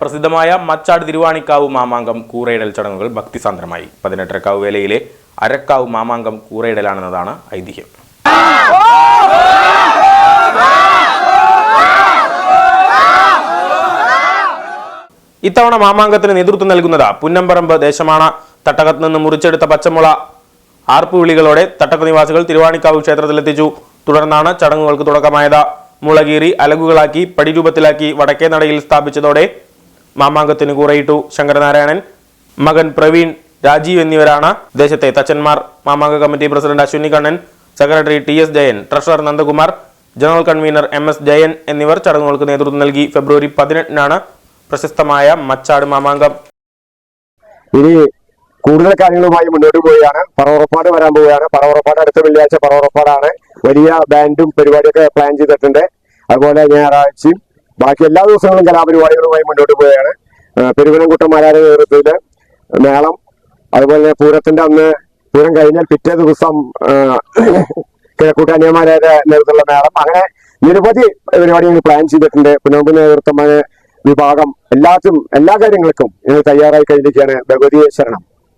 പ്രസിദ്ധമായ മച്ചാട് തിരുവാണിക്കാവ് മാമാങ്കം കൂറയിടൽ ചടങ്ങുകൾ ഭക്തിസാന്ദ്രമായി. പതിനെട്ടരക്കാവ് വേലയിലെ അരക്കാവ് മാമാങ്കം കൂറയിടലാണെന്നതാണ് ഐതിഹ്യം. ഇത്തവണ മാമാങ്കത്തിന് നേതൃത്വം നൽകുന്നത് പുന്നമ്പറമ്പ് ദേശമാണ്. തട്ടകത്ത് നിന്ന് മുറിച്ചെടുത്ത പച്ചമുള ആർപ്പുവിളികളോടെ തട്ടക നിവാസികൾ തിരുവാണിക്കാവ് ക്ഷേത്രത്തിലെത്തിച്ചു. തുടർന്നാണ് ചടങ്ങുകൾക്ക് തുടക്കമായത്. മുളകീറി അലകുകളാക്കി പടിരൂപത്തിലാക്കി വടക്കേ നടയിൽ സ്ഥാപിച്ചതോടെ മാമാങ്കത്തിന് കൂറയിട്ടു ശങ്കരനാരായണൻ മകൻ പ്രവീൺ രാജീവ് എന്നിവരാണ് ദേശത്തെ തച്ചന്മാർ. മാമാങ്ക committee president Ashwini Kannan secretary T S Jayan treasurer Nandakumar general convener M S Jayan എന്നിവർ ചടങ്ങുകൾക്ക് നേതൃത്വം നൽകി ഫെബ്രുവരി പതിനെട്ടിനാണ് പ്രശസ്തമായ മച്ചാട് മാമാങ്കം. ഇനി കൂടുതൽ കാര്യങ്ങളുമായി മുന്നോട്ട് പോവുകയാണ്. പറവറപ്പാട് വരാൻ പോവുകയാണ്. പറവറപ്പാട് അടുത്ത വെള്ളിയാഴ്ച പറവറപ്പാടാണ്. വലിയ ബാൻഡും പരിപാടിയൊക്കെ പ്ലാൻ ചെയ്തിട്ടുണ്ട്. അതുപോലെ ഞായറാഴ്ചയും ബാക്കി എല്ലാ ദിവസങ്ങളും കലാപരിപാടികളുമായി മുന്നോട്ട് പോവുകയാണ്. പെരുവനംകുട്ടം പെരുവനംകുട്ടന്മാരുടെ നേതൃത്വത്തിൽ മേളം അതുപോലെ പൂരത്തിന്റെ അന്ന് പൂരം കഴിഞ്ഞാൽ പിറ്റേ ദിവസം കിഴക്കൂട്ടന്യമാരുടെ നേതൃത്വത്തിലുള്ള മേളം. അങ്ങനെ നിരവധി പരിപാടികൾ പ്ലാൻ ചെയ്തിട്ടുണ്ട്. പുനമ്പ് നേതൃത്വമായ വിഭാഗം എല്ലാത്തിനും എല്ലാ കാര്യങ്ങൾക്കും ഞങ്ങൾ തയ്യാറായി കഴിഞ്ഞിരിക്കുകയാണ്. ഭഗവതിയെ ശരണം.